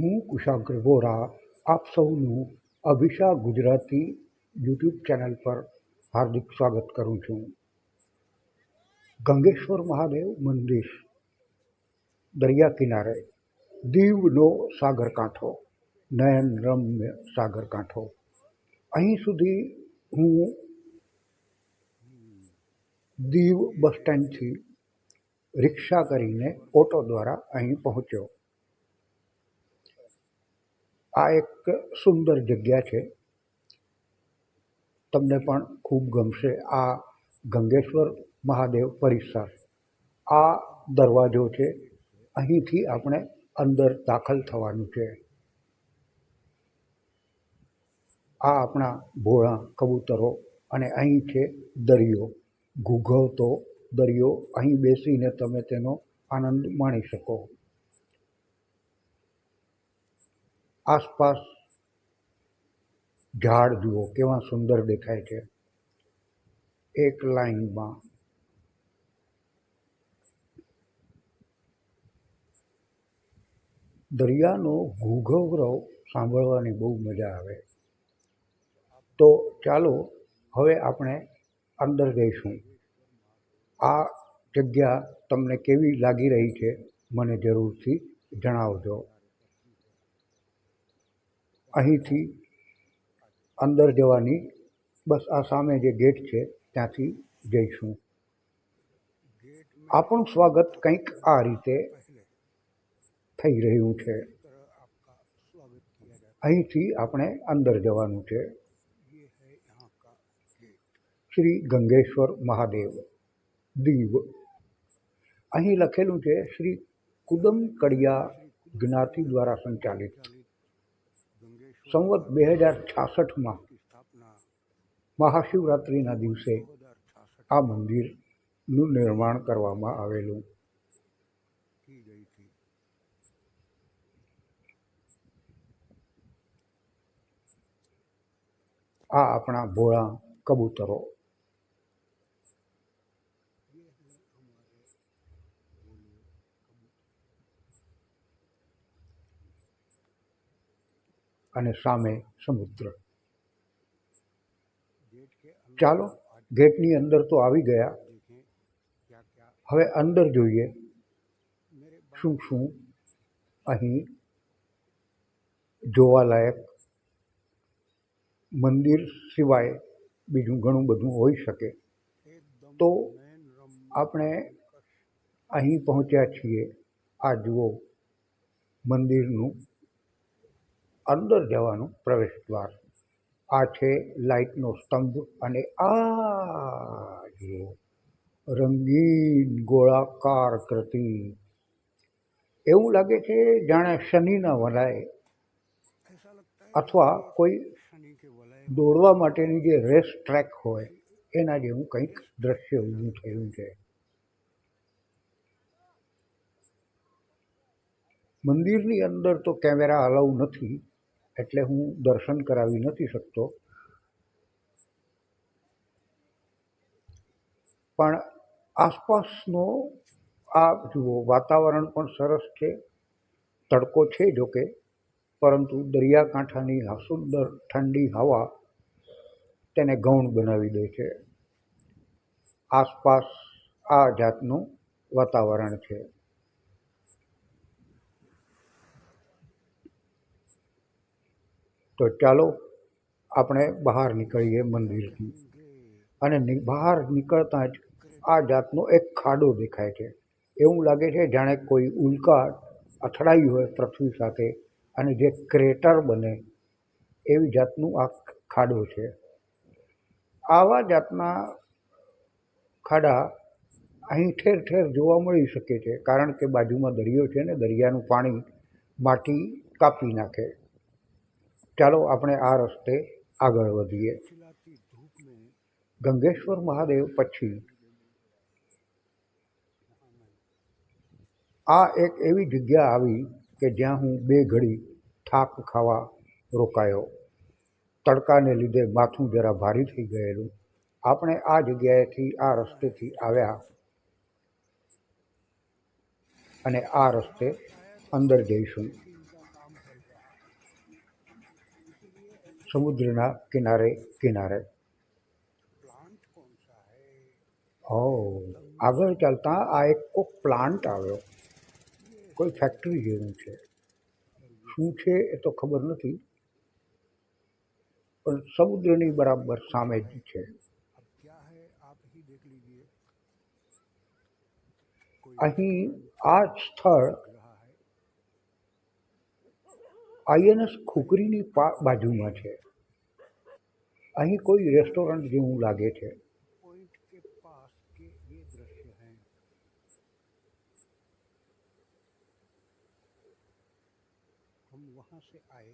હું કુશાગ્ર વોરા આપ સૌનું અભિષા ગુજરાતી યુટ્યુબ ચેનલ પર હાર્દિક સ્વાગત કરું છું ગંગેશ્વર મહાદેવ મંદિર દરિયા કિનારે દીવનો સાગરકાંઠો નયન રમ્ય સાગરકાંઠો અહીં સુધી હું દીવ બસ સ્ટેન્ડથી રિક્ષા કરીને ઓટો દ્વારા અહીં પહોંચ્યો આ એક સુંદર જગ્યા છે. તમને પણ ખૂબ ગમશે આ ગંગેશ્વર મહાદેવ પરિસર. આ દરવાજો છે. અહીંથી આપણે અંદર દાખલ થવાનું છે. આ આપણા ભોળા કબૂતરો અને અહીં છે દરિયો. ઘૂઘવતો દરિયો. અહીં બેસીને તમે તેનો આનંદ માણી શકો. આસપાસ ઝાડ જુઓ, કેવા સુંદર દેખાય છે. એક લાઈનમાં દરિયાનો ઘૂઘવરવ સાંભળવાની બહુ મજા આવે. તો ચાલો, હવે આપણે અંદર જઈશું. આ જગ્યા તમને કેવી લાગી રહી છે, મને જરૂરથી જણાવજો. અહીંથી અંદર જવાની, બસ આ સામે જે ગેટ છે ત્યાંથી જઈશું. આપણું સ્વાગત કંઈક આ રીતે થઈ રહ્યું છે. અહીંથી આપણે અંદર જવાનું છે. શ્રી ગંગેશ્વર મહાદેવ દીવ. અહીં લખેલું છે, શ્રી કુદમ કડિયા જ્ઞાતિ દ્વારા સંચાલિત. સંવત બે હજાર છાસઠમાં મહાશિવરાત્રિના દિવસે આ મંદિરનું નિર્માણ કરવામાં આવેલું. આ આપણા ભોળા કબૂતરો અને સામે સમુદ્ર. ચાલો, ગેટની અંદર તો આવી ગયા. હવે અંદર જોઈએ શું શું અહીં જોવાલાયક મંદિર સિવાય બીજું ઘણું બધું હોઈ શકે. તો આપણે અહીં પહોંચ્યા છીએ. આ જુઓ, મંદિરનું અંદર જવાનું પ્રવેશ દ્વાર. આ છે લાઇટનો સ્તંભ અને આ જે રંગીન ગોળાકાર કૃતિ. એવું લાગે છે જાણે શનિના વલાય અથવા કોઈ દોડવા માટેની જે રેસ ટ્રેક હોય, એના જેવું કંઈક દ્રશ્ય ઊભું થયું છે. મંદિરની અંદર તો કેમેરા અલાઉ નથી એટલે હું દર્શન કરાવી નથી શકતો. પણ આસપાસનો આ જુઓ, વાતાવરણ પણ સરસ છે, તડકો છે જોકે પરંતુ દરિયાકાંઠાની સુંદર ઠંડી હવા તેને ગૌણ બનાવી દે છે. આસપાસ આ જાતનું વાતાવરણ છે. તો ચાલો આપણે બહાર નીકળીએ મંદિરથી. અને બહાર નીકળતા જ આ જાતનો એક ખાડો દેખાય છે. એવું લાગે છે જાણે કોઈ ઉલ્કા અથડાઈ હોય પૃથ્વી સાથે અને જે ક્રેટર બને એવી જાતનું આ ખાડો છે. આવા જાતના ખાડા અહીં ઠેર ઠેર જોવા મળી શકે છે. કારણ કે બાજુમાં દરિયો છે ને દરિયાનું પાણી માટી કાપી નાખે. ચાલો આપણે આ રસ્તે આગળ વધીએ. ગંગેશ્વર મહાદેવ પછી આ એક એવી જગ્યા આવી કે જ્યાં હું બે ઘડી થાક ખાવા રોકાયો. તડકાને લીધે માથું જરા ભારી થઈ ગયેલું. આપણે આ જગ્યાએથી, આ રસ્તેથી આવ્યા અને આ રસ્તે અંદર જઈશું. સમુદ્રના કિનારે કિનારે ઓ આગળ ચાલતા આ એક કોઈક પ્લાન્ટ આવ્યો કોઈ ફેક્ટરી જેવું છે શું છે એ તો ખબર નથી પણ સમુદ્રની બરાબર સામે જ છે અહીં આ સ્થળ આઈએનએસ ખુકરીની પા બાજુમાં છે અહીં કોઈ રેસ્ટોરન્ટ જેવું લાગે છે पॉइंट के पास के ये दृश्य हैं हम वहां से आए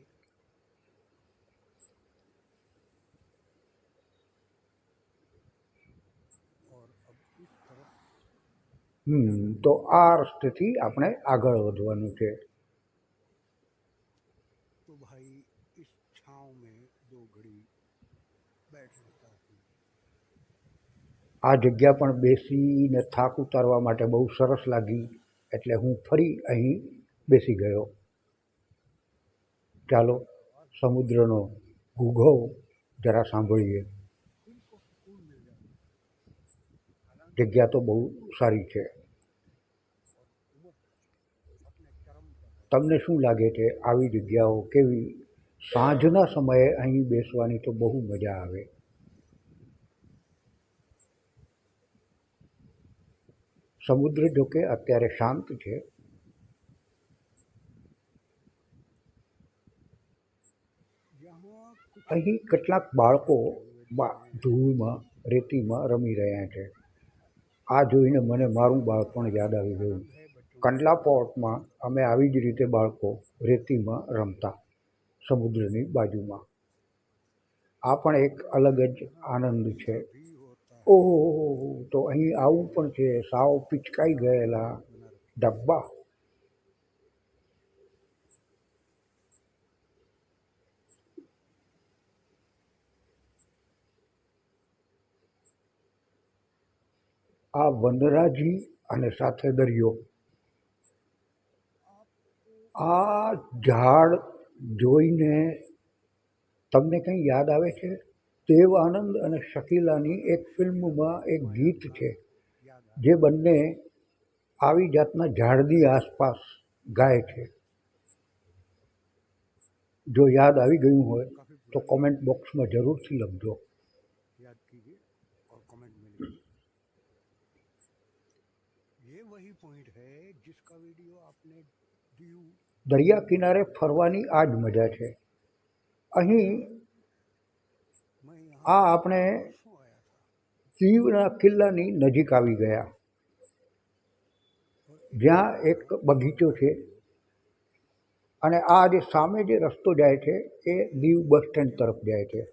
और अब इस तरफ હમ તો આ રસ્તેથી આપણે આગળ વધવાનું છે આ જગ્યા પણ બેસીને થાક ઉતારવા માટે બહુ સરસ લાગી, એટલે હું ફરી અહીં બેસી ગયો. ચાલો, સમુદ્રનો ઘૂઘો જરા સાંભળીએ. જગ્યા તો બહુ સારી છે. તમને શું લાગે છે, આવી જગ્યાઓ કેવી? સાંજના સમયે અહીં બેસવાની તો બહુ મજા આવે. સમુદ્ર જોકે અત્યારે શાંત છે. અહીં કેટલાક બાળકો ધૂળમાં, રેતીમાં રમી રહ્યા છે. આ જોઈને મને મારું બાળપણ યાદ આવી ગયું. કંડલા પોર્ટમાં અમે આવી જ રીતે બાળકો રેતીમાં રમતા સમુદ્રની બાજુમાં. આ પણ એક અલગ જ આનંદ છે. ઓહો, તો અહીં આવું પણ છે. સાવ પિચકાઈ ગયેલા ડબ્બા. આ વનરાજી અને સાથે દરિયો. આ ઝાડ જોઈને તમને કંઈ યાદ આવે છે? દેવ આનંદ અને શકીલાની એક ફિલ્મમાં એક ગીત છે, જે બંને આવી જાતના ઝાડની આસપાસ ગાય છે. જો યાદ આવી ગયું હોય તો કોમેન્ટ બોક્સમાં જરૂરથી લખજો. દરિયા કિનારે ફરવાની આ જ મજા છે. અહીં આ આપણે દીવના કિલ્લાની નજીક આવી ગયા. જ્યાં એક બગીચો છે. અને આ જે સામે જે રસ્તો જાય છે, એ દીવ બસ સ્ટેન્ડ તરફ જાય છે.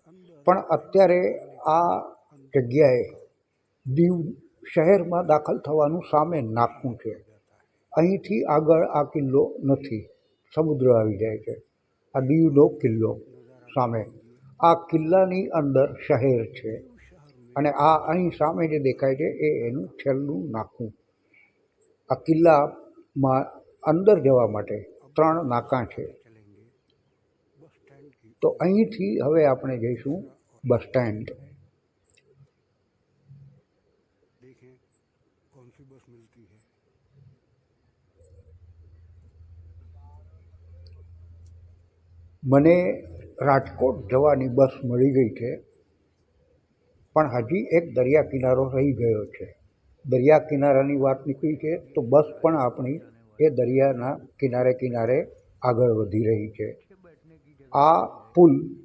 પણ અત્યારે આ જગ્યાએ દીવ શહેરમાં દાખલ થવાનું સામે નાખવું છે. અહીંથી આગળ આ કિલ્લો નથી. સમુદ્ર આવી જાય છે. આ દીવનો કિલ્લો સામે. આ કિલ્લાની અંદર શહેર છે અને આ અહીં સામે જે દેખાય છે એ એનું છેલ્લું નાકું. આ કિલ્લામાં અંદર જવા માટે ત્રણ નાકા છે. તો અહીંથી હવે આપણે જઈશું બસ સ્ટેન્ડ. મને રાજકોટ જવાની બસ મળી ગઈ છે. પણ હજી એક દરિયા કિનારો રહી ગયો છે. દરિયા કિનારાની વાત નીકળી છે તો બસ પણ આપણી એ દરિયાના કિનારે કિનારે આગળ વધી રહી છે. આ પુલ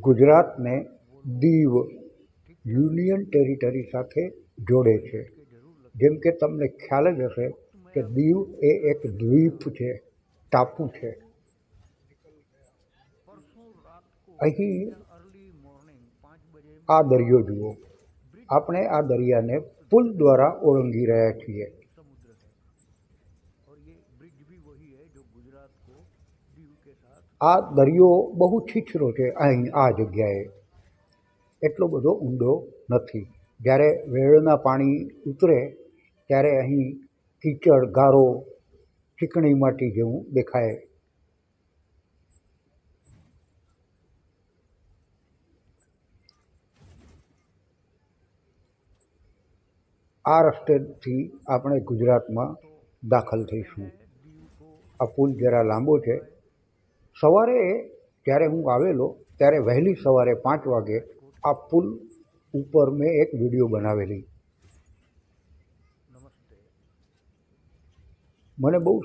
ગુજરાતને દીવ, યુનિયન ટેરિટરી સાથે જોડે છે. જેમ કે તમને ખ્યાલ જ હશે કે દીવ એ એક દ્વીપ છે, ટાપુ છે. અહીં આ દરિયો જુઓ. આપણે આ દરિયાને પુલ દ્વારા ઓળંગી રહ્યા છીએ. આ દરિયો બહુ છીછરો છે અહીં આ જગ્યાએ. એટલો બધો ઊંડો નથી. જ્યારે વેળના પાણી ઉતરે, ત્યારે અહીં કીચડ, ગારો, ચીકણી માટી જેવું દેખાય. આ રસ્તેથી આપણે ગુજરાતમાં દાખલ થઈશું. આ પુલ જરા લાંબો છે. સવારે જ્યારે હું આવેલો, ત્યારે વહેલી સવારે પાંચ વાગે આ પુલ ઉપર મેં એક વીડિયો બનાવેલી. મને બહુ